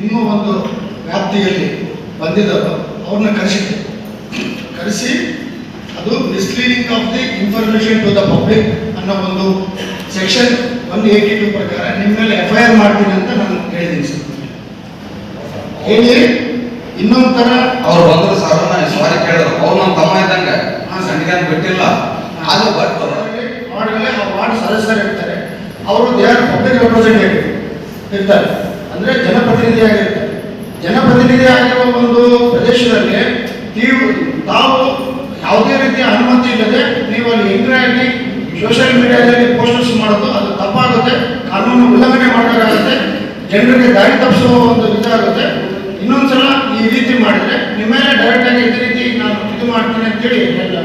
ಇನ್ನೂ ಒಂದು ವ್ಯಾಪ್ತಿಯಲ್ಲಿ ಬಂದಿದ್ದಾರೋ ಅವ್ರನ್ನ ಕರೆಸಿದ್ದೆ ಕರೆಸಿ ಅದು misleading of the information to the public ಅನ್ನೋ ಒಂದು ಸೆಕ್ಷನ್ ಒನ್ ಏಯ್ಟಿ ಟು ಪ್ರಕಾರ ನಿಮ್ಮ ಮೇಲೆ ಎಫ್ ಐ ಆರ್ ಮಾಡ್ತೀನಿ ಅಂತ ನಾನು ಹೇಳಿದ್ದೀನಿ ಸರ್. ಹೇಳಿ ಇನ್ನೊಂದು ಥರ ಅವ್ರು ಬಂದ್ರು ಸರ್ ಸಾರಿ ಕೇಳಿದ್ರು. ಅವ್ರು ನಮ್ಮ ತಮ್ಮ ಇದ್ದಂಗೆ. ನನಗೇನು ಬಿಟ್ಟಿಲ್ಲ. ಅದು ಬಟ್ ವಾರ್ಡ್ಗಳೇ ಆ ವಾರ್ಡ್ ಸದಸ್ಯರು ಇರ್ತಾರೆ. ಅವರು ದೇ ಆರ್ ಪಬ್ಲಿಕ್ ರೆಪ್ರೆಸೆಂಟೇಟಿವ್ ಇರ್ತಾರೆ. ಅಂದರೆ ಜನಪ್ರತಿನಿಧಿಯಾಗಿರುತ್ತೆ. ಜನಪ್ರತಿನಿಧಿ ಆಗಿರುವ ಒಂದು ಪ್ರದೇಶದಲ್ಲಿ ನೀವು ತಾವು ಯಾವುದೇ ರೀತಿಯ ಅನುಮತಿ ಇಲ್ಲದೆ ನೀವು ಅಲ್ಲಿ ಎಂಟ್ರಾಗಿ ಸೋಷಿಯಲ್ ಮೀಡಿಯಾದಲ್ಲಿ ಪೋಸ್ಟರ್ಸ್ ಮಾಡೋದು, ಅದು ತಪ್ಪಾಗುತ್ತೆ, ಕಾನೂನು ಉಲ್ಲಂಘನೆ ಮಾಡಬೇಕಾಗುತ್ತೆ ಜನರಿಗೆ ದಾರಿ ತಪ್ಪಿಸುವ ಒಂದು ಇದಾಗುತ್ತೆ ಇನ್ನೊಂದ್ಸಲ ಈ ರೀತಿ ಮಾಡಿದ್ರೆ ನಿಮ್ಮ ಮೇಲೆ ಡೈರೆಕ್ಟ್ ಆಗಿ ಇದೇ ರೀತಿ ನಾನು ಇದು ಮಾಡ್ತೀನಿ ಅಂತೇಳಿ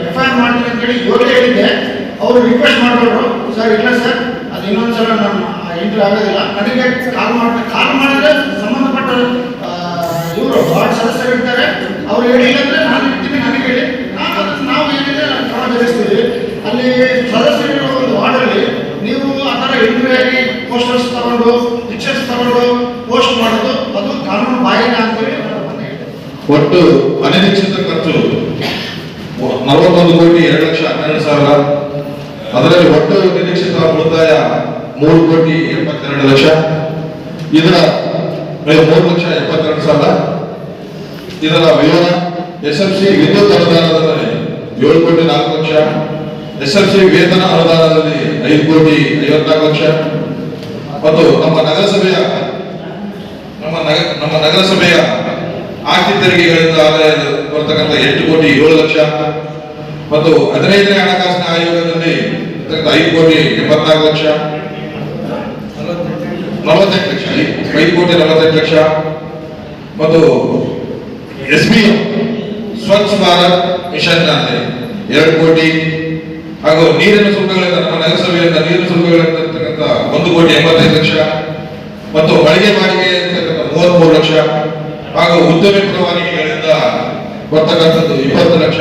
ಎಫ್ ಐ ಆರ್ ಮಾಡ್ತೀನಿ ಅಂತೇಳಿ ಇವಾಗಲೇ ಹೇಳಿದ್ದೆ. ಅವರು ರಿಕ್ವೆಸ್ಟ್ ಮಾಡಬಾರ್ದು ಸರ್, ಇಲ್ಲ ಸರ್, ಅದು ಇನ್ನೊಂದ್ಸಲ ನಾನು ಎಂಟ್ರಿ ಆಗೋದಿಲ್ಲ. ನನಗೆ ಕಾಲ್ ಮಾಡಿ ಕಾಲ್ ಮಾಡಿದ್ರೆ ಸಂಬಂಧಪಟ್ಟ ಇವರು ವಾರ್ಡ್ ಸದಸ್ಯರು ಇರ್ತಾರೆ. ಅವ್ರು ಹೇಳಿಲ್ಲ ಅಂದ್ರೆ ನಾನು ಇರ್ತೀನಿ, ನನಗೆ ಹೇಳಿ. ಅದನ್ನ, ನಾವು ಏನಿದೆ ನಾವು ಕ್ರಮ ಜರುಗಿಸ್ತೀವಿ ಅಲ್ಲಿ ಸದಸ್ಯರಿರೋ ಒಂದು ವಾರ್ಡಲ್ಲಿ ನೀವು ಆ ಥರ ಎಂಟ್ರಿ ಆಗಿ ಪೋಸ್ಟರ್ಸ್ ತಗೊಂಡು ಪಿಕ್ಚರ್ಸ್ ತಗೊಂಡು ಪೋಸ್ಟ್ ಮಾಡೋದು, ಅದು ಕಾನೂನು ಬಾಯಿನ ಅಂತೇಳಿ ಒಟ್ಟು ಅನಿರೀಕ್ಷಿತ ಖರ್ಚು. ನಲವತ್ತೊಂದು ಕೋಟಿ, ಎರಡು ಲಕ್ಷ ಹನ್ನೆರಡು ಸಾವಿರ. ಅದರಲ್ಲಿ ಒಟ್ಟು ನಿರೀಕ್ಷಿತ ಉಳಿತಾಯ. ಮೂರು ಕೋಟಿ ಎಪ್ಪತ್ತೆರಡು ಲಕ್ಷ. ಇದರ ಮೂರು ಲಕ್ಷ ಎಪ್ಪತ್ತೆರಡು ಸಾವಿರ. ಇದರ ವಿವರ ಎಸ್ ಎಫ್ ಸಿ ವಿದ್ಯುತ್ ಅನುದಾನದಲ್ಲಿ ಏಳು ಕೋಟಿ ನಾಲ್ಕು ಲಕ್ಷ. ಎಸ್ ಎಫ್ ಸಿ ವೇತನ ಅನುದಾನದಲ್ಲಿ ಐದು ಕೋಟಿ ಐವತ್ನಾಲ್ಕು ಲಕ್ಷ. ಮತ್ತು ನಮ್ಮ ನಗರಸಭೆಯ ನಮ್ಮ ನಗ, ನಮ್ಮ ನಗರಸಭೆಯ ಆಸ್ತಿ ತೆರಿಗೆಗಳಿಂದ ಆದಾಯ ಬರ್ತಕ್ಕಂಥ ಎಂಟು ಕೋಟಿ ಏಳು ಲಕ್ಷ. ಮತ್ತು ಹದಿನೈದನೇ ಹಣಕಾಸಿನ ಆಯೋಗದಲ್ಲಿ ಐದು ಕೋಟಿ ಎಂಬತ್ನಾಲ್ಕು ಲಕ್ಷ. ನಲವತ್ತೆಂಟು ಲಕ್ಷ ಐದು ಕೋಟಿ ನಲವತ್ತೈದು ಲಕ್ಷ. ಮತ್ತು ಎಸ್ ಬಿ ಸ್ವಚ್ಛ ಭಾರತ್ ಮಿಷನ್ನಲ್ಲಿ ಎರಡು ಕೋಟಿ. ಹಾಗೂ ನೀರಿನ ಶುಲ್ಕಗಳಿಂದ ನಮ್ಮ ನಗರಸಭೆಯಿಂದ ನೀರಿನ ಇರ್ತಕ್ಕಂಥ ಒಂದು ಕೋಟಿ ಎಂಬತ್ತೈದು ಲಕ್ಷ. ಮತ್ತು ಮಳಿಗೆ ಬಾಡಿಗೆ ಮೂವತ್ಮೂರು ಲಕ್ಷ. ಹಾಗೂ ಉದ್ಯಮಿ ಪರವಾನಗಿಗಳಿಂದ ಬರ್ತಕ್ಕಂಥದ್ದು ಇಪ್ಪತ್ತು ಲಕ್ಷ.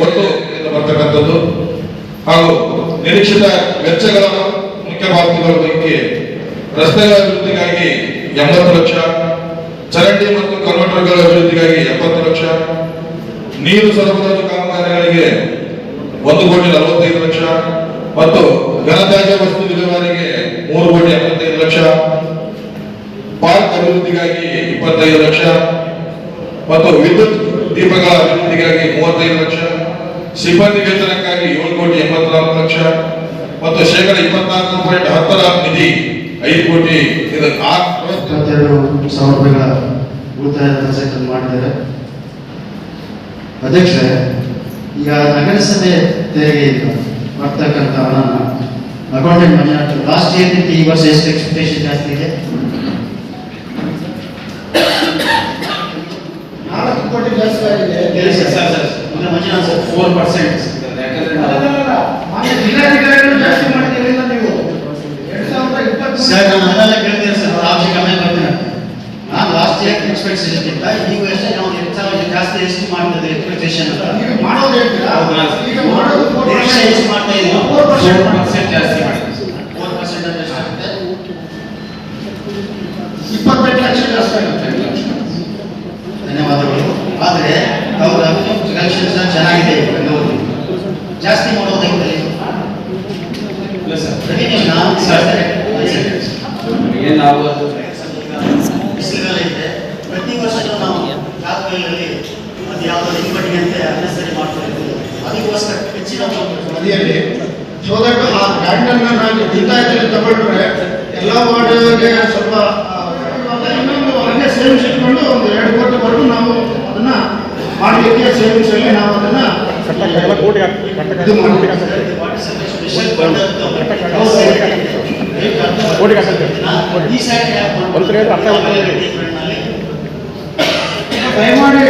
ಒಟ್ಟು ಬರ್ತಕ್ಕಂಥದ್ದು. ಹಾಗೂ ನಿರೀಕ್ಷಿತ ವೆಚ್ಚಗಳ ಮುಖ್ಯ ಬಾಬುಗಳ ಪೈಕಿ ರಸ್ತೆಗಳ ಅಭಿವೃದ್ಧಿಗಾಗಿ ಎಂಬತ್ತು ಲಕ್ಷ, ಚರಂಡಿ ಮತ್ತು ಕನ್ವರ್ಟರ್ಗಳ ಅಭಿವೃದ್ಧಿಗಾಗಿ ಎಪ್ಪತ್ತು ಲಕ್ಷ, ನೀರು ಸರಬರಾಜು ಕಾಮಗಾರಿಗಳಿಗೆ ಒಂದು ಕೋಟಿ ನಲವತ್ತೈದು ಲಕ್ಷ ಮತ್ತು ಘನತ್ಯಾಜ್ಯ ವಸ್ತು ವಿಲೇವಾರಿಗೆ ಮೂರು ಕೋಟಿ ಎಪ್ಪತ್ತೈದು ಲಕ್ಷ, ಪಾರ್ಕ್ ಅಭಿವೃದ್ಧಿಗಾಗಿ ಇಪ್ಪತ್ತೈದು ಲಕ್ಷ ಮತ್ತು ವಿದ್ಯುತ್ ದೀಪಗಳ ಅಭಿವೃದ್ಧಿಗಾಗಿ ಮೂವತ್ತೈದು ಲಕ್ಷ, ಸಿಬ್ಬಂದಿ ವೇತನಕ್ಕಾಗಿ ಏಳು ಕೋಟಿ ಎಂಬತ್ನಾಲ್ಕು ಲಕ್ಷ ಮತ್ತು ಶೇಕಡ ಇಪ್ಪತ್ನಾಲ್ಕು ಪಾಯಿಂಟ್ ಹತ್ತರ ನಿಧಿ ಐದು ಕೋಟಿ ಇದು ಆ ಇಪ್ಪತ್ತೆರಡು ಸಾವಿರ ರೂಪಾಯಿಗಳ ಉಳಿತಾಯ ಮಾಡಿದ್ದಾರೆ. ಅಧ್ಯಕ್ಷರೇ ಈಗ ನಗರಸಭೆ ತೆರಿಗೆಯಿಂದ ಬರ್ತಕ್ಕಂಥ ಹಣನ ಅಕೌಂಟೆಂಟ್ ಮಂಜುನಾಥ್ ಲಾಸ್ಟ್ ಇಯರ್ಗಿಂತ ಈ ವರ್ಷ ಎಷ್ಟು ಎಕ್ಸ್ಪೆಕ್ಟೇಷನ್ ಜಾಸ್ತಿ ಇದೆ? ನಾಲ್ಕು ಕೋಟಿ ಜಾಸ್ತಿ ಆಗಿದೆ. Sir sir. Sir Manjunath sir four percent. ಜಿಲ್ಲಾಧಿಕಾರಿಗಳು ಜಾಸ್ತಿ ಮಾಡಿದ್ದೀರಿ ನೀವು ಎರಡ್ ಸಾವಿರದ ಇಪ್ಪತ್ತ್ ಸರ್ ನಾನು ಅದೆಲ್ಲ ಕೇಳ್ತೀನಿ ಸರ್ ಅವ್ರ ಆಪ್ಷನ್ ಕಮ್ಮಿ ಬರ್ತೀನಿ. ನಾನು ಲಾಸ್ಟ್ ಇಯರ್ ಎಕ್ಸ್ಪೆಕ್ಟೇಷನ್ ಇತ್ತ ಈ ವರ್ಷ ನಾವು ಹೆಚ್ಚಾಗಿ ಜಾಸ್ತಿ ಎಷ್ಟು ಮಾಡ್ತದೆ ಎಕ್ಸ್ಪೆಕ್ಟೇಷನ್ ಅಂತ. ಈಗ ಮಾಡೋದು ಹೇಳ್ತೀರಾ? ಹೌದಾ? ಈಗ ಮಾಡೋದು ನಿರೀಕ್ಷೆ. ಎಷ್ಟು ಮಾಡ್ತಾ ಇದ್ದೀವಿ? ಫೋರ್ ಪರ್ಸೆಂಟ್ ಪರ್ಸೆಂಟ್ ಜಾಸ್ತಿ ಮಾಡಿದ್ದೀವಿ. ಫೋರ್ ಪರ್ಸೆಂಟ್ ಅಂದ್ರೆ ಎಷ್ಟಾಗುತ್ತೆ? ಇಪ್ಪತ್ತೆಂಟು ಲಕ್ಷ ಜಾಸ್ತಿ ಆಗುತ್ತೆ. ಧನ್ಯವಾದಗಳು. ಆದರೆ ಅವರ ಕಲೆಕ್ಷನ್ಸ್ ಚೆನ್ನಾಗಿದೆ ಬೆಂಗಳೂರು ಜಾಸ್ತಿ ಮಾಡೋದಾಗಿದೆ ಇಲ್ಲ ಸರ್. ನಾವು ಏನು ನಾವು ಪ್ರತಿ ವರ್ಷನೂ ನಾವು ಜಾತ್ರೆಗಳಲ್ಲಿ ಅದು ಯಾವುದೋ ಲಿಂಗಪಟ್ಟಿಗೆ ಅಂತ ಅನ್ನೆಸರಿ ಮಾಡ್ತಾ ಇದ್ದೀವಿ ಅದಕ್ಕೋಸ್ಕರ ಹೆಚ್ಚಿನ ಮನೆಯಲ್ಲಿ ಸೊ ದಟ್ ಆ ಲ್ಯಾಂಡನ್ನ ನಾವು ಉಳಿತಾಯದಲ್ಲಿ ತಗೊಂಡ್ರೆ ಎಲ್ಲ ವಾರ್ಡ್ಗೆ ಸ್ವಲ್ಪ ಇನ್ನೊಂದು ಹಂಗೆ ಸೇವಿಂಗ್ಸ್ ಇಟ್ಕೊಂಡು ಒಂದು ಎರಡು ಕೋಟಿವರೆಗೂ ನಾವು ಅದನ್ನ ಮಾಡಲಿಕ್ಕೆ ಸೇವಿಂಗ್ಸ್ ಅಲ್ಲಿ ನಾವು ಅದನ್ನ ಇದು ಮಾಡ್ತೀವಿ. ಸ್ಪೆಷಲ್ ಕಟ್ಟುತ್ತೆ ಈ ಸೈಡ್ ದಯಮಾಡಿ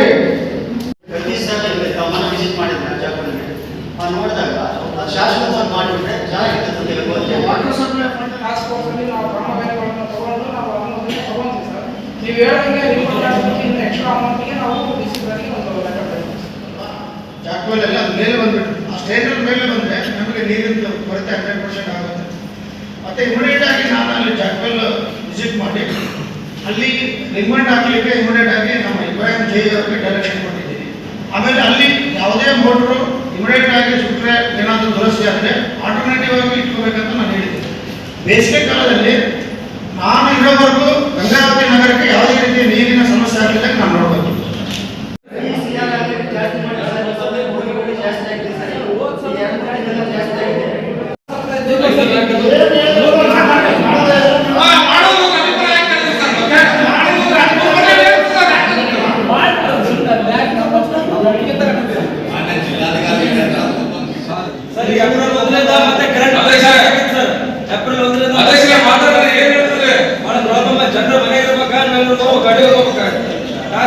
ಪ್ರತಿ ಸಲ ಗಮನ ವಿಸಿಟ್ ಮಾಡಿದ್ರೆ ಜಾಗಗಳಿಗೆ ಆ ನೋಡಿದಾಗ ಅದು ಶಾಶ್ವತವಾಗಿ ಮಾಡಿಬಿಟ್ರೆ ಚೆನ್ನಾಗಿರ್ತದೆ ಅಂತ ಹೇಳ್ಬೋದು. ವಾಟರ್ ಸಪ್ಲೈ ಫಂಡ್ ಟಾಸ್ಕ್ ಫೋರ್ಸಲ್ಲಿ ನಾವು ಕಾಮಗಾರಿಗಳನ್ನು ತಗೊಂಡು ನಾವು ಅನುಮೋದನೆ ತಗೊಂತೀವಿ ಸರ್. ನೀವು ಹೇಳೋಂಗೆ ರಿಪೋರ್ಟ್ ಹಾಕೋಕ್ಕಿಂತ ಎಕ್ಸ್ಟ್ರಾ ಅಮೌಂಟಿಗೆ ನಾವು ಡಿಸಿಪ್ಲನ್ಗೆ ಒಂದು ಲೆಕ್ಕ ಕೊಡ್ತೀವಿ ಜಾಕ್ವೆಲ್ ಎಲ್ಲ ಮೇಲೆ ಬಂದ್ಬಿಟ್ಟು ಆ ಸ್ಟೇಜ್ ಮೇಲೆ ಬಂದ್ರೆ ನಮಗೆ ನೀರಿನ ಕೊರತೆ ಹಂಡ್ರೆಡ್ ಪರ್ಸೆಂಟ್ ಆಗುತ್ತೆ. ಮತ್ತೆ ಇಮಿಡಿಯೇಟ್ ಆಗಿ ನಾನು ಅಲ್ಲಿ ಜಾಕ್ವೆಲ್ ವಿಸಿಟ್ ಮಾಡಿ, ಅಲ್ಲಿ ರಿಮಂಡ್ ಆಗಲಿಕ್ಕೆ ಇಮಿಡಿಯೇಟ್ ಆಗಿ ನಮ್ಮ ಇಬ್ರಾಹಿಂ ಜೈ ಅವರಿಗೆ ಡೈರೆಕ್ಷನ್ ಕೊಟ್ಟಿದ್ದೀನಿ. ಆಮೇಲೆ ಅಲ್ಲಿ ಯಾವುದೇ ಮೋಟ್ರು ಇಮಿಡಿಯೇಟ್ ಆಗಿ ಸುಟ್ಟರೆ ಏನಾದರೂ ದುರಸ್ತಿ ಆದರೆ ಆಲ್ಟರ್ನೇಟಿವ್ ಆಗಿ ಇಟ್ಕೋಬೇಕಂತ ನಾನು ಹೇಳಿದ್ದೀನಿ. ಬೇಸಿಗೆ ಕಾಲದಲ್ಲಿ ನಾನು ಇರೋವರೆಗೂ ಗಂಗಾವತಿ ನಗರಕ್ಕೆ ಯಾವುದೇ ರೀತಿಯ ನೀರಿನ ಸಮಸ್ಯೆ ಆಗಲಿಲ್ಲ ನಾನು ನೋಡ್ಬೇಕು ಈ ಸಿಆರ್ ಆಗಿ ಜಾಸ್ತಿ ಮಾಡಿ ಸರ್, ಸ್ವಲ್ಪ ಹುಡುಗಿ ಜಾಸ್ತಿ ಆಗಿದೆ ಸರ್. ಈ ಎರಡು ಕಡೆಗೆಲ್ಲ ಜಾಸ್ತಿ ಆಗಿದೆ. ಸರ್ ಈಗ ಏಪ್ರಿಲ್ ಒಂದರಿಂದ ಮತ್ತೆ ಕರೆಂಟ್ ಏಪ್ರಿಲ್ ಒಂದರಿಂದ ಅಧ್ಯಕ್ಷರೇ ಮಾತಾಡಿದ್ರೆ ಏನ್ ಹೇಳ್ತಾರೆ ಬಹಳ ಪ್ರಾಬ್ಲಮ್ ಜನರ ಮನೆ ಇರ್ಬೇಕಾ ನಾವು ಗಾಡಿ ಹೋಗ್ಬೇಕಾ ಟ್ಯಾಕ್ಸ್ ಬರೀ ಕರೆಂಟ್ ಅಧ್ಯಕ್ಷರೇ ಚೇರ್ಮನ್ ಅಧ್ಯಕ್ಷರೇ ನೀವೇ ಹೇಳಿ ಮೂರು ಪರ್ಸೆಂಟ್ ಜಾಸ್ತಿ ಇಲ್ಲ ಅಧ್ಯಕ್ಷರೇ,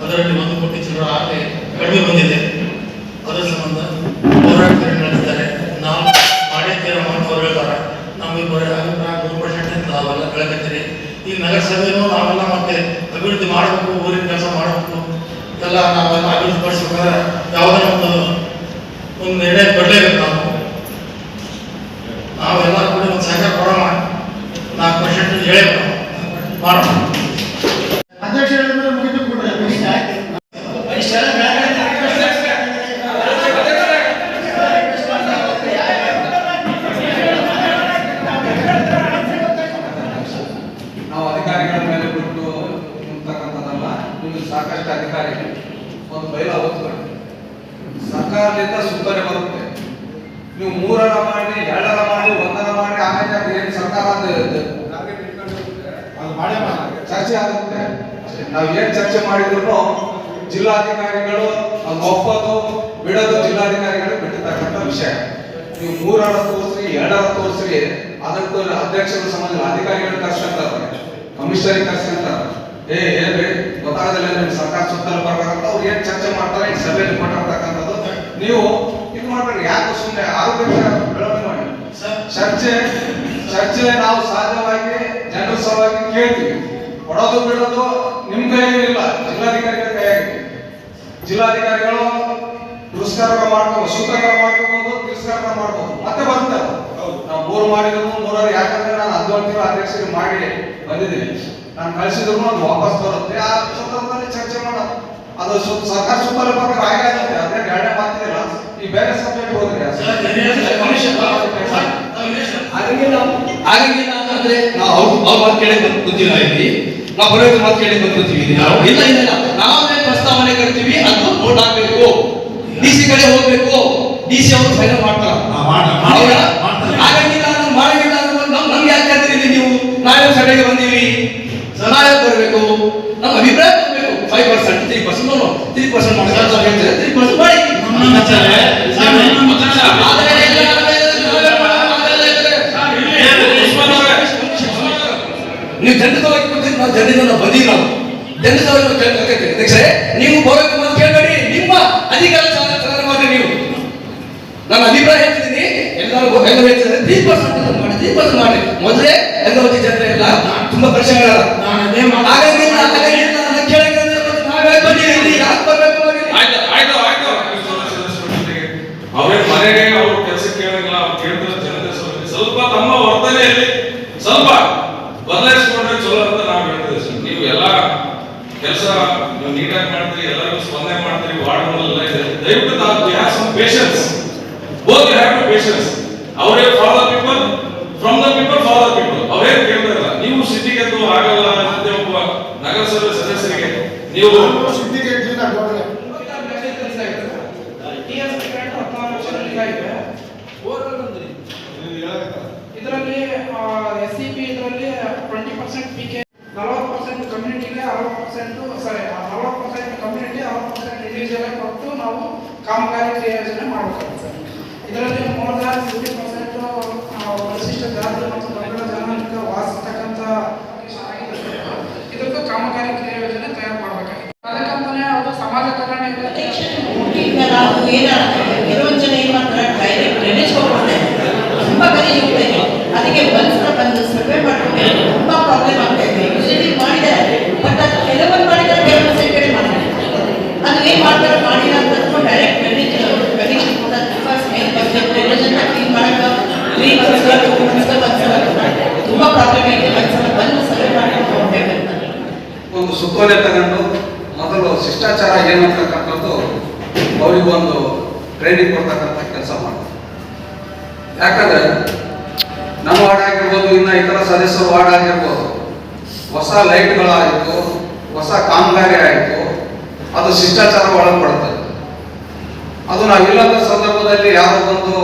ಅದರಲ್ಲಿ ಒಂದು ಕೋಟಿ ಚಿಲ್ಲರ ಆಗಲೇ ಕಡಿಮೆ ಬಂದಿದೆ. ಅದರ ಸಂಬಂಧ ಹೋರಾಟ ನಡೆಸಿದ್ದಾರೆ ನಾವು ಮಾಡೇ ತೀರ ಮಾಡಿ ಅವ್ರು ಹೇಳ್ತಾರೆ ನಮಗೆ ಬರೀ ಅಭಿಪ್ರಾಯ ಮೂರು ಪರ್ಸೆಂಟ್ ಅಂತ ನಾವೆಲ್ಲ ಬೆಳಕತ್ತೀರಿ ಈ ನಗರಸಭೆನೂ ನಾವೆಲ್ಲ ಮತ್ತೆ ಅಭಿವೃದ್ಧಿ ಮಾಡಬೇಕು, ಊರಿನ ಕೆಲಸ ಮಾಡಬೇಕು. ಇದೆಲ್ಲ ನಾವೆಲ್ಲ ಅಭಿವೃದ್ಧಿ ಯಾವುದೇ ಒಂದು ಒಂದು ನಿರ್ಣಯ ಕೊಡಲೇಬೇಕು ನಾವು. ನಾವೆಲ್ಲ ಕೂಡ ಒಂದು ಸಹಕಾರ ಕೊಡೋಣ. ನಾಲ್ಕು ಪರ್ಸೆಂಟ್ ಹೇಳಬೇಕು ಮಾಡೋಣ ಅಧ್ಯಕ್ಷ ಹೇಳಿದ್ರೆ ಮುಗಿದು ಕೊಡ್ರಿ ಇಷ್ಟ ಆಯ್ತು. ಇಷ್ಟೆಲ್ಲ ಬೆಳಗ್ಗೆ ನಾವು ಅಧಿಕಾರಿಗಳ ಮೇಲೆ ಬಿಟ್ಟು ನಿಂತಕ್ಕಂಥದ್ದಲ್ಲ ನಿಮಗೆ ಸಾಕಷ್ಟು ಅಧಿಕಾರಿಗಳು ಒಂದು ಬೈಲ ಓದ್ಕೊಳ್ಳಿ ಸರ್ಕಾರದಿಂದ ಸುತ್ತನೆ ಬರುತ್ತೆ ನೀವು ಮೂರರ ಮಾಡಿ ಎರಡರ ಮಾಡಿ ಒಂದರ ಮಾಡಿ ಆಮೇಲೆ ಅದು ಏನು ಸರ್ಕಾರ ಅದು target ಇಟ್ಕೊಂಡಿರುತ್ತೆ, ಅದು ಮಾಡೇ ಮಾಡ್ತಾರೆ. ಚರ್ಚೆ ಆಗುತ್ತೆ. ನಾವು ಏನ್ ಚರ್ಚೆ ಮಾಡಿದ್ರು ಜಿಲ್ಲಾಧಿಕಾರಿಗಳು ಒಪ್ಪೋದು ಬಿಡೋದು ಜಿಲ್ಲಾಧಿಕಾರಿಗಳು ಬಿಟ್ಟಿರ್ತಕ್ಕಂಥ ವಿಷಯ. ನೀವು ಮೂರರ ತೋರಿಸ್ರಿ ಎರಡರ ತೋರಿಸ್ರಿ ಅದಕ್ಕೂ ಅಧ್ಯಕ್ಷರ ಸಂಬಂಧ ಅಧಿಕಾರಿಗಳು ಕರ್ಸ್ಕೊಂತಾರೆ ಕಮಿಷನರ್ ಕರ್ಸ್ಕೊಂತಾರೆ ಏ ಏನ್ರಿ ಗೊತ್ತಾಗದಿಲ್ಲ ನಿಮ್ ಸರ್ಕಾರ ಸುತ್ತಲೂ ಬರ್ಬೇಕಂತ ಅವ್ರು ಏನ್ ಚರ್ಚೆ ಮಾಡ್ತಾರೆ ಈ ಸಭೆಯಲ್ಲಿ ಕೊಟ್ಟಿರ್ತಕ್ಕಂಥದ್ದು ನೀವು ಇದು ಮಾಡ್ಬೇಡಿ ಯಾಕೆ ಸುಮ್ಮನೆ ಆರೋಗ್ಯ ಬೆಳವಣಿಗೆ ಮಾಡಿ. ಚರ್ಚೆ ಚರ್ಚೆ ನಾವು ಸಹಜವಾಗಿ ಜನರ ಸಲುವಾಗಿ ಕೇಳ್ತೀವಿ. ಕೊಡೋದು ಬಿಡೋದು ನಿಮ್ ಕೈಯಲ್ಲಿಲ್ಲ ಜಿಲ್ಲಾಧಿಕಾರಿಗಳ ಕೈಯಾಗಿದೆ. ಜಿಲ್ಲಾಧಿಕಾರಿಗಳು ಪುರಸ್ಕಾರ ಮಾಡ್ಕೋಬಹುದು ಸೂತ್ರ ಮಾಡ್ಕೋಬಹುದು ತಿರಸ್ಕಾರ ಮಾಡ್ಬೋದು. ಮತ್ತೆ ಬರುತ್ತೆ ಅದು. ನಾವು ಬೋರ್ ಮಾಡಿದ್ರು ಮೂರರು ಯಾಕಂದ್ರೆ ನಾನು ಹದಿನೇಳು ತಿಂಗಳು ಅಧ್ಯಕ್ಷರಿಗೆ ಮಾಡಿ ಬಂದಿದ್ದೀನಿ. ನಾನು ಕಳಿಸಿದ್ರು ಅದು ವಾಪಸ್ ಬರುತ್ತೆ. ಆ ಸಂದರ್ಭದಲ್ಲಿ ಚರ್ಚೆ ಮಾಡೋದು. ಅದು ಸರ್ಕಾರ ಸುಮಾರು ಪ್ರಕಾರ ಆಗುತ್ತೆ. ಅದೇ ಎರಡನೇ ಮಾತಿಲ್ಲ ಈ ಬೇರೆ ಸಬ್ಜೆಕ್ಟ್ ಹೋದ್ರೆ ಹಾಗಂಗಿಲ್ಲ ಹಾಗಂಗಿಲ್ಲ ಅಂದ್ರೆ ನಾವು ಅವ್ರ ಅವ್ರ ಕೇಳಿ ಬಂದು ಕೂತಿಲ್ಲ ಇಲ್ಲಿ. ನಾವು ಬರೋದು ಮಾತು ಕೇಳಿ ಬಂದಿರ್ತೀವಿ ಇಲ್ಲ ಇಲ್ಲ ನಾವೇ ಪ್ರಸ್ತಾವನೆ ಕಟ್ತೀವಿ ಅದು ನೋಟ್ ಹಾಕ್ಬೇಕು ಡಿ ಸಿ ಕಡೆ ಹೋಗ್ಬೇಕು ಡಿ ಸಿ ಅವರು ಫೈನಲ್ ಮಾಡ್ತಾರ ನಮ್ ನಮ್ಗೆ ಯಾಕೆ ಕರ್ತೀರಿ ನೀವು ನಾವೇ ಸಭೆಗೆ ಬಂದೀವಿ ನಾವೇ ಬರಬೇಕು ನಮ್ಮ ಅಭಿಪ್ರಾಯ ಬರಬೇಕು five percent three percent three percent ಮಾಡ್ತಾರೆ ತ್ರೀ ಪರ್ಸೆಂಟ್ ಮಾಡಿ ನೀವು ಇದ್ರೆ. ನೀವು ಜನರ ಸಲುವಾಗಿ ಕೂತಿದ್ದು ನಾವು ನಾವು ಬಂದಿಲ್ಲ ನಾವು ಜನರ ಸಲುವಾಗಿ ಅಧ್ಯಕ್ಷರೇ ನೀವು ಬೋರಕ್ಕೆ ಮಾತು ಕೇಳಬೇಡಿ. ನಿಮ್ಮ ಅಧಿಕಾರ ಚಾಲನೆ ಮಾಡಿ ನೀವು. ನನ್ನ ಅಭಿಪ್ರಾಯ ಹೇಳ್ತಿದ್ದೀನಿ. ಎಲ್ಲರೂ ಎಲ್ಲರೂ ಹೇಳ್ತಿದ್ದಾರೆ. ತ್ರೀ ಪರ್ಸೆಂಟ್ ಮಾಡಿ ತ್ರೀ ಪರ್ಸೆಂಟ್ ಮಾಡಿ. ಮೊದಲೇ ಎಲ್ಲ ಜನರೆಲ್ಲ ತುಂಬಾ ಪರಿಶ್ರಮ ನಾನು ಅದೇ ಮಾತು- ಹಾಗಂಗಿಲ್ಲ ಹಾಗಂಗಿಲ್ಲ ನಾನು ಕೇಳಂಗಿಲ್ಲ ಮತ್ತೆ ನಾವೇ ಬಂದಿದ್ದೀವಿ ಯಾಕೆ ಬರ್ಬೇಕು ಹಾಗೆ? ಆಯ್ತು ಆಯ್ತು ಆಯ್ತು ಅವ್ರೇನ್ ಮನೆಗೆ ಅವ್ರ ಕೆಲಸ ಕೇಳಂಗಿಲ್ಲ ಅವ್ರು ಕೇಳ್ತಾರೆ ಜನತೆ ಸಲುವಾಗಿ. ಸ್ವಲ್ಪ ತಮ್ಮ ವರ್ತನೆಯಲ್ಲಿ ಸ್ವಲ್ಪ ಬದಲಾಯಿಸ್ಕೊಂಡ್ರೆ ಚಲೋ ಅಂತ ನಾವು ಹೇಳ್ತೀವಿ ಸರ್ ನೀವು ಎಲ್ಲ ಕೆಲಸ ನೀವು ನೀಟಾಗಿ ಮಾಡ್ತೀರಿ ಎಲ್ಲರಿಗೂ ಸ್ಪಂದನೆ ಮಾಡ್ತೀರಿ ವಾರ್ಡ್ಗಳೆಲ್ಲ ಇದೆ ದಯವಿಟ್ಟು ನಾವು have some patience both you have to patience ಅವರೇ follow the people from the people follow the people ಅವರೇ ಕೇಳ್ತಾರಲ್ಲ ನೀವು ಸಿಟಿಗೆ ಅದು ಆಗಲ್ಲ ಅಂತ ಒಬ್ಬ ನಗರಸಭೆ ಸದಸ್ಯರಿಗೆ ನೀವು ಕೊಡ್ರಿ. ಇದರಲ್ಲಿ ಎಸ್ ಸಿ ಪಿ ಇದರಲ್ಲಿ ಟ್ವೆಂಟಿ ಪರ್ಸೆಂಟ್ ಪಿ ಕೆ ನಲವತ್ತು ಪರ್ಸೆಂಟ್ ಕಮ್ಯುನಿಟಿಗೆ ಅರವತ್ತು ಪರ್ಸೆಂಟ್ ಸಾರಿ ನಲವತ್ತು ಪರ್ಸೆಂಟ್ ಕಮ್ಯುನಿಟಿ ಅರವತ್ತು ಪರ್ಸೆಂಟ್ ಇಂಡಿವಿಜುವಲ್ ಕೊಟ್ಟು ನಾವು ಕಾಮಗಾರಿ ಯೋಜನೆ ಮಾಡಬೇಕಾಗುತ್ತೆ ಇದರಲ್ಲಿ ಮೋರ್ ದಾನ್ ಫಿಫ್ಟಿ ಪರ್ಸೆಂಟ್ ಪರಿಶಿಷ್ಟ ಜಾತಿ ಮತ್ತು ವರ್ಗದ ಜನಾಂಗ ವಾಸಿಸ್ತಕ್ಕಂಥ ಇದಕ್ಕೂ ಕಾಮಗಾರಿ ಕ್ರಿಯಾ ಯೋಜನೆ ತಯಾರು ಮಾಡಬೇಕಾಗಿದೆ ಅದಕ್ಕಂತಾನೆ ಅದು ಸಮಾಜ ಕಲ್ಯಾಣ ಇಲಾಖೆ ಈಗ ನಾವು ಏನಾಗ್ತದೆ ಕೆಲವೊಂದು ಜನ ಏನ್ ಮಾಡ್ತಾರೆ ಡೈರೆಕ್ಟ್ ಡ್ರೈನೇಜ್ ಹೋಗ್ತಾರೆ ತುಂಬಾ ಗಲೀಜು ಹೋಗ್ತಾ ಇದೆ ಅದಕ್ಕೆ ಒಂದ್ಸಲ ಬಂದು ಸರ್ವೆ ಮಾಡ್ಕೊಂಡು ತುಂಬಾ ಪ್ರಾಬ್ಲಮ್ ಆಗ್ತಾ ಇದೆ ಯೂಶಲಿ ಮಾಡಿದ್ದಾರೆ ಬಟ್ ಅದು ಕೆಲವೊಂದು ಮಾಡಿದ್ದಾರೆ ಕೆಲವೊಂದು ಸೈಡ್ ಕಡೆ ಮಾಡಿದ್ದಾರೆ ಅದು ಏನ್ ಮಾಡ್ತಾರೆ ಮಾಡಿಲ್ಲ ಅಂತ ಡೈರೆಕ್ಟ್ ಡ್ರೈನೇಜ್ ಗಲೀಜ್ ಕೂಡ ತುಂಬಾ ಸ್ಮೆಲ್ ಬರ್ತದೆ ಡ್ರೈನೇಜ್ ಅಂತ ಕ್ಲೀನ್ ಮಾಡಕ್ಕೆ ತ್ರೀ ಮಂತ್ಸ್ಗಳ ಟೂ ಮಂತ್ಸ್ಗಳ ಒಂದ್ಸಲ ತುಂಬಾ ಪ್ರಾಬ್ಲಮ್ ಇದೆ ಒಂದ್ಸಲ ಬಂದು ಸರ್ವೆ ಮಾಡ್ಕೊಂಡು ಹೋಗ್ಬೇಕಂತ ಒಂದು ಸುತ್ತೋಲೆ ತಗೊಂಡು ಮೊದಲು ಶಿಷ್ಟಾಚಾರ ಏನು ಅಂತಕ್ಕಂಥದ್ದು ಅವ್ರಿಗೆ ಒಂದು ಟ್ರೈನಿಂಗ್ ಕೊಡ್ತಕ್ಕಂಥ ಕೆಲಸ ಮಾಡ್ತಾರೆ. ಯಾಕಂದ್ರೆ ನಮ್ಮ ವಾರ್ಡ್ ಆಗಿರ್ಬೋದು, ಇನ್ನು ಇತರ ಸದಸ್ಯರು ವಾರ್ಡ್ ಆಗಿರ್ಬೋದು, ಹೊಸ ಲೈಟ್ಗಳಾಯಿತು ಹೊಸ ಕಾಮಗಾರಿ ಆಯಿತು ಅದು ಶಿಷ್ಟಾಚಾರ ಒಳಪಡುತ್ತೆ ಅದು ನಾವಿಲ್ಲದ ಸಂದರ್ಭದಲ್ಲಿ ಯಾರೋ ಬಂದು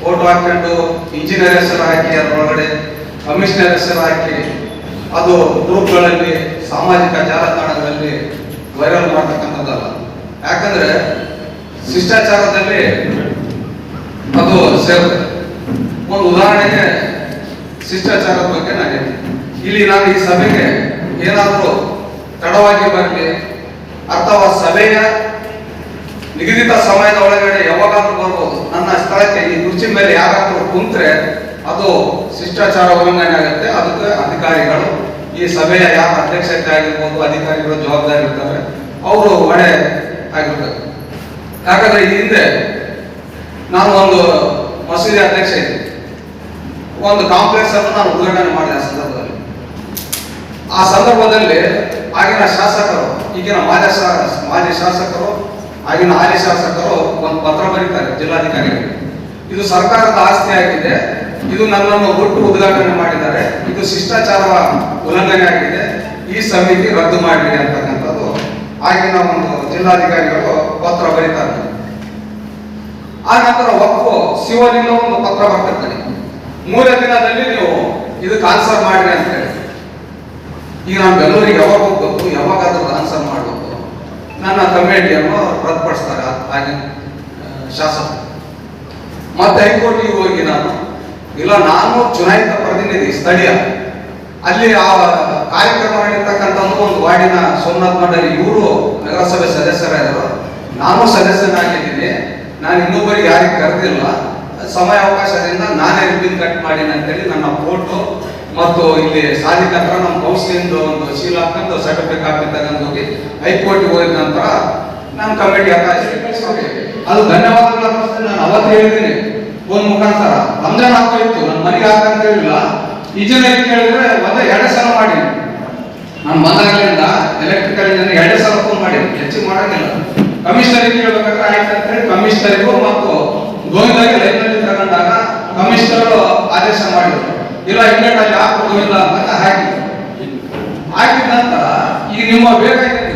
ಫೋಟೋ ಹಾಕೊಂಡು ಇಂಜಿನಿಯರ್ ಹೆಸರು ಹಾಕಿ, ಅದರೊಳಗಡೆ ಕಮಿಷನರ್ ಹೆಸರು ಹಾಕಿ, ಅದು ಗ್ರೂಪ್ಗಳಲ್ಲಿ ಸಾಮಾಜಿಕ ಜಾಲತಾಣಗಳಲ್ಲಿ ವೈರಲ್ ಮಾಡ್ತಕ್ಕಂಥದ್ದಲ್ಲ. ಯಾಕಂದ್ರೆ ಶಿಷ್ಟಾಚಾರದಲ್ಲಿ ಅದು ಸೇರುತ್ತೆ. ಒಂದು ಉದಾಹರಣೆಗೆ ಶಿಷ್ಟಾಚಾರದ ಬಗ್ಗೆ ನಾನು ಇಲ್ಲಿ ನಾನು ಈ ಸಭೆಗೆ ಏನಾದರೂ ತಡವಾಗಿ ಬರಲಿ ಅಥವಾ ಸಭೆಯ ನಿಗದಿತ ಸಮಯದ ಒಳಗಡೆ ಯಾವಾಗಾದ್ರೂ ಬರ್ಬೋದು. ನನ್ನ ಸ್ಥಳಕ್ಕೆ ಈ ಕುರ್ಚಿ ಮೇಲೆ ಯಾರಾದ್ರೂ ಕುಂತ್ರೆ ಅದು ಶಿಷ್ಟಾಚಾರ ಉಲ್ಲಂಘನೆ ಆಗುತ್ತೆ. ಅದಕ್ಕೆ ಅಧಿಕಾರಿಗಳು, ಈ ಸಭೆಯ ಯಾರ ಅಧ್ಯಕ್ಷತೆ ಆಗಿರ್ಬೋದು ಅಧಿಕಾರಿಗಳು ಜವಾಬ್ದಾರಿ ಇರ್ತಾರೆ ಅವರು ಹೊಣೆ ಆಗಿರ್ತಾರೆ ಯಾಕಂದ್ರೆ ಈ ಹಿಂದೆ ನಾನು ಒಂದು ಮಸೀದಿ ಅಧ್ಯಕ್ಷ ಇದ್ದೆ ಒಂದು ಕಾಂಪ್ಲೆಕ್ಸ್ ಅನ್ನು ನಾನು ಉದ್ಘಾಟನೆ ಮಾಡಿದೆ ಸಂದರ್ಭದಲ್ಲಿ. ಆ ಸಂದರ್ಭದಲ್ಲಿ ಆಗಿನ ಶಾಸಕರು, ಈಗಿನ ಮಾಜಿ ಮಾಜಿ ಶಾಸಕರು, ಆಗಿನ ಹಾಲಿ ಶಾಸಕರು ಒಂದು ಪತ್ರ ಬರೀತಾರೆ ಜಿಲ್ಲಾಧಿಕಾರಿಗಳಿಗೆ. ಇದು ಸರ್ಕಾರದ ಆಸ್ತಿ ಆಗಿದೆ ಇದು ನನ್ನನ್ನು ಒಟ್ಟು ಉದ್ಘಾಟನೆ ಮಾಡಿದ್ದಾರೆ. ಇದು ಶಿಷ್ಟಾಚಾರ ಉಲ್ಲಂಘನೆ ಆಗಿದೆ. ಈ ಸಮಿತಿ ರದ್ದು ಮಾಡಿ ಅಂತಕ್ಕಂಥದ್ದು ಆಗಿನ ಒಂದು ಜಿಲ್ಲಾಧಿಕಾರಿಗಳು ಪತ್ರ ಬರೀತಾರೆ. ಆ ನಂತರ ಒಪ್ಪು ಶಿವಲಿಂಗ ಒಂದು ಪತ್ರ ಬರ್ತಿರ್ತಾರೆ ಮೂರನೇ ದಿನದಲ್ಲಿ ನೀವು ಇದಕ್ಕೆ ಆನ್ಸರ್ ಮಾಡ್ರಿ ಅಂತ ಈಗ ನಾನು ಬೆಂಗಳೂರಿಗೆ ಯಾವಾಗ ಹೋಗ್ಬೇಕು, ಯಾವಾಗಾದ್ರೂ ಆನ್ಸರ್ ಮಾಡಬೇಕು. ನನ್ನ ಕಮಿಟಿಯನ್ನು ರದ್ದುಪಡಿಸ್ತಾರೆ ಆಗಿನ ಶಾಸಕ ಮತ್ತೆ ಹೈಕೋರ್ಟಿಗೆ ಹೋಗಿ ನಾನು, ಇಲ್ಲ, ನಾನು ಚುನಾಯಿತ ಪ್ರತಿನಿಧಿ, ಸ್ಥಳೀಯ. ಅಲ್ಲಿ ಆ ಕಾರ್ಯಕ್ರಮ ನಡೀತಕ್ಕಂಥ ಒಂದು ವಾರ್ಡಿನ ಸೋಮನಾಥ್ ಮಂಡಳಿ, ಇವರು ನಗರಸಭೆ ಸದಸ್ಯರಾದರು ನಾನು ಸದಸ್ಯನಾಗಿದ್ದೀನಿ. ನಾನು ಇನ್ನೊಬ್ಬರಿಗೆ ಯಾರಿಗೆ ಕರೆದಿಲ್ಲ. ಸಮಯ ಅವಕಾಶದಿಂದ ನಾನೇ ರಿಬಿನ್ ಕಟ್ ಮಾಡಿ ಅಂತೇಳಿ ನನ್ನ ಫೋಟೋ ಮತ್ತು ಇಲ್ಲಿ ಸಾಧಿಕ ಹತ್ರ ನಮ್ಮ ಕೌನ್ಸಿಲಿಂದ ಒಂದು ಸೀಲ್ ಹಾಕೊಂಡು ಸರ್ಟಿಫಿಕೇಟ್ ಹಾಕಿದ್ದಾಗ ಹೋಗಿ ಹೈಕೋರ್ಟ್ಗೆ ಹೋದ ನಂತರ ನಮ್ಮ ಕಮಿಟಿ ಅದು ಧನ್ಯವಾದಗಳು ಅರ್ಪಿಸ್ತೀನಿ. ನಾನು ಅವತ್ತು ಹೇಳಿದ್ದೀನಿ. ಒಂದು ಮುಖಾಂತರ. ರಂಜಾನ್ ಹಬ್ಬ ಇತ್ತು ನನ್ನ ಮನೆಗೆ ಹಾಕಂತ ಹೇಳಿಲ್ಲ. ಇಂಜಿನಿಯರಿಂಗ್ ಕೇಳಿದ್ರೆ ಒಂದೇ ಎರಡು ಸಲ ಮಾಡಿ. ನಾನು ಬಂದಾಗಲಿಂದ ಎಲೆಕ್ಟ್ರಿಕಲ್ ಇಂಜಿನಿಯರ್ ಎರಡು ಸಲ ಫೋನ್ ಮಾಡಿ ಹೆಚ್ಚು ಮಾಡಂಗಿಲ್ಲ. ಕಮಿಷನರಿಗೆ ಕೇಳಬೇಕಾದ್ರೆ ಆಯ್ತು ಅಂತ ಹೇಳಿ ಕಮಿಷನರಿಗೂ ಮತ್ತು ಗೋವಿಂದಾಗಿ ಲೈನ್ನಲ್ಲಿ ತಗೊಂಡಾಗ ಕಮಿಷನರು ಆದೇಶ ಮಾಡಿದ್ರು. ಇಲ್ಲ ಇಂಗ್ಲೆಂಡ್ ಅಲ್ಲಿ ಹಾಕೋದಿಲ್ಲ ಅಂತ ಹಾಕಿ. ಹಾಕಿದ ನಂತರ ಈಗ ನಿಮ್ಮ ಬೇಕಾಗಿ